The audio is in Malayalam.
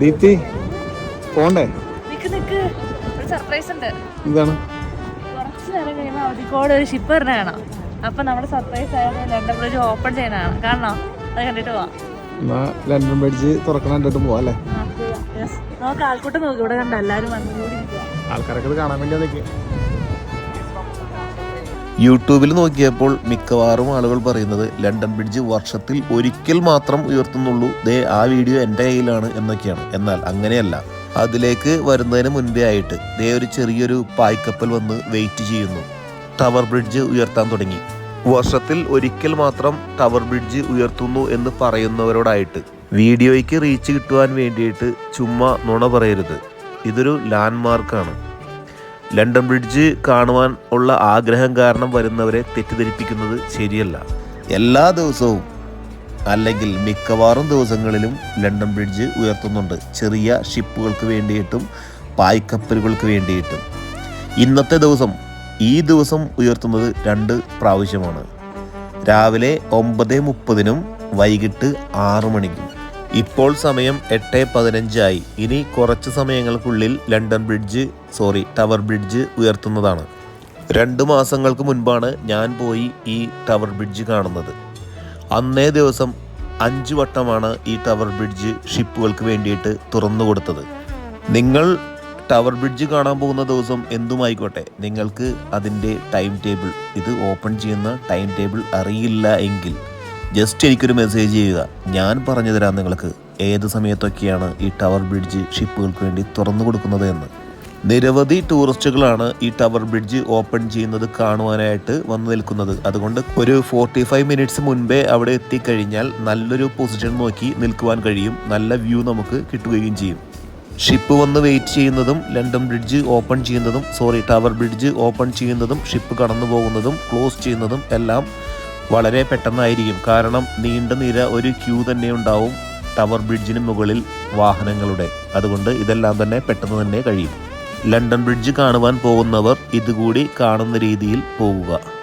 ദീപ്തി പോണ്ടേ? നിക്ക് നിക്ക്. ഒരു സർപ്രൈസ് ഉണ്ട്. എന്താണ്? കുറച്ച് നേരം കഴിയുമ്പോൾ അവധിക്കോട് ഒരു ഷിപ്പ് വരണ കാണാം. അപ്പൊ നമ്മുടെ സർപ്രൈസ് ആയത് ലണ്ടൻ ബ്രിഡ്ജ് ഓപ്പൺ ചെയ്യാനാണ്. കാണണോ? അത് കണ്ടിട്ട് പോവാം. എന്നാ ലണ്ടൻ ബ്രിഡ്ജ് തുറക്കണ കണ്ടിട്ട് പോവാ അല്ലേ? ആ, പോവാം. Yes. നമുക്ക് ആൾക്കൂട്ടം നോക്കി. ഇവിടെ കണ്ട എല്ലാവരും വന്നു കൂടി ഇരിക്കുക ആൾക്കാരൊക്കെ കാണാൻ വേണ്ടി അതൊക്കെ യൂട്യൂബിൽ നോക്കിയപ്പോൾ മിക്കവാറും ആളുകൾ പറയുന്നത് ലണ്ടൻ ബ്രിഡ്ജ് വർഷത്തിൽ ഒരിക്കൽ മാത്രം ഉയർത്തുന്നുള്ളൂ. ദേ ആ വീഡിയോ എന്റെ കയ്യിലാണ് എന്നൊക്കെയാണ്. എന്നാൽ അങ്ങനെയല്ല. അതിലേക്ക് വരുന്നതിന് മുൻപേ ആയിട്ട് ദേ ഒരു ചെറിയൊരു പായ്ക്കപ്പൽ വന്ന് വെയിറ്റ് ചെയ്യുന്നു. ടവർ ബ്രിഡ്ജ് ഉയർത്താൻ തുടങ്ങി. വർഷത്തിൽ ഒരിക്കൽ മാത്രം ടവർ ബ്രിഡ്ജ് ഉയർത്തുന്നു എന്ന് പറയുന്നവരോടായിട്ട് വീഡിയോയ്ക്ക് റീച്ച് കിട്ടുവാൻ വേണ്ടിയിട്ട് ചുമ്മാ നുണ പറയരുത്. ഇതൊരു ലാൻഡ്മാർക്കാണ്. ലണ്ടൻ ബ്രിഡ്ജ് കാണുവാൻ ഉള്ള ആഗ്രഹം കാരണം വരുന്നവരെ തെറ്റിദ്ധരിപ്പിക്കുന്നത് ശരിയല്ല. എല്ലാ ദിവസവും അല്ലെങ്കിൽ മിക്കവാറും ദിവസങ്ങളിലും ലണ്ടൻ ബ്രിഡ്ജ് ഉയർത്തുന്നുണ്ട്. ചെറിയ ഷിപ്പുകൾക്ക് വേണ്ടിയിട്ടും പായ്ക്കപ്പലുകൾക്ക് വേണ്ടിയിട്ടും. ഇന്നത്തെ ദിവസം ഈ ദിവസം ഉയർത്തുന്നത് രണ്ട് പ്രാവശ്യമാണ്. രാവിലെ ഒമ്പത് മുപ്പതിനും വൈകിട്ട് ആറു മണിക്കും. ഇപ്പോൾ സമയം എട്ട് പതിനഞ്ചായി. ഇനി കുറച്ച് സമയങ്ങൾക്കുള്ളിൽ London Bridge sorry Tower Bridge ഉയർത്തുന്നതാണ്. രണ്ട് മാസങ്ങൾക്ക് മുൻപാണ് ഞാൻ പോയി ഈ ടവർ ബ്രിഡ്ജ് കാണുന്നത്. അന്നേ ദിവസം അഞ്ച് വട്ടമാണ് ഈ ടവർ ബ്രിഡ്ജ് ഷിപ്പുകൾക്ക് വേണ്ടിയിട്ട് തുറന്നു കൊടുത്തത്. നിങ്ങൾ ടവർ ബ്രിഡ്ജ് കാണാൻ പോകുന്ന ദിവസം എന്തുമായിക്കോട്ടെ നിങ്ങൾക്ക് അതിന്റെ ടൈം ടേബിൾ ഇത് ഓപ്പൺ ചെയ്യുന്ന ടൈം ടേബിൾ അറിയില്ല എങ്കിൽ ജസ്റ്റ് എനിക്കൊരു മെസ്സേജ് ചെയ്യുക. ഞാൻ പറഞ്ഞു തരാം നിങ്ങൾക്ക് ഏത് സമയത്തൊക്കെയാണ് ഈ ടവർ ബ്രിഡ്ജ് ഷിപ്പുകൾക്ക് വേണ്ടി തുറന്നു കൊടുക്കുന്നത് എന്ന്. നിരവധി ടൂറിസ്റ്റുകളാണ് ഈ ടവർ ബ്രിഡ്ജ് ഓപ്പൺ ചെയ്യുന്നത് കാണുവാനായിട്ട് വന്നു നിൽക്കുന്നത്. അതുകൊണ്ട് ഒരു ഫോർട്ടി ഫൈവ് മിനിറ്റ്സ് മുൻപേ അവിടെ എത്തിക്കഴിഞ്ഞാൽ നല്ലൊരു പൊസിഷൻ നോക്കി നിൽക്കുവാൻ കഴിയും. നല്ല വ്യൂ നമുക്ക് കിട്ടുകയും ചെയ്യും. ഷിപ്പ് വന്ന് വെയിറ്റ് ചെയ്യുന്നതും ലണ്ടൻ ബ്രിഡ്ജ് ഓപ്പൺ ചെയ്യുന്നതും സോറി ടവർ ബ്രിഡ്ജ് ഓപ്പൺ ചെയ്യുന്നതും ഷിപ്പ് കടന്നു പോകുന്നതും ക്ലോസ് ചെയ്യുന്നതും എല്ലാം വളരെ പെട്ടെന്നായിരിക്കും. കാരണം നീണ്ട നിര ഒരു ക്യൂ തന്നെ ഉണ്ടാവും ടവർ ബ്രിഡ്ജിന് മുകളിൽ വാഹനങ്ങളുടെ. അതുകൊണ്ട് ഇതെല്ലാം തന്നെ പെട്ടെന്ന് തന്നെ കഴിയും. ലണ്ടൻ ബ്രിഡ്ജ് കാണുവാൻ പോകുന്നവർ ഇതുകൂടി കാണുന്ന രീതിയിൽ പോവുക.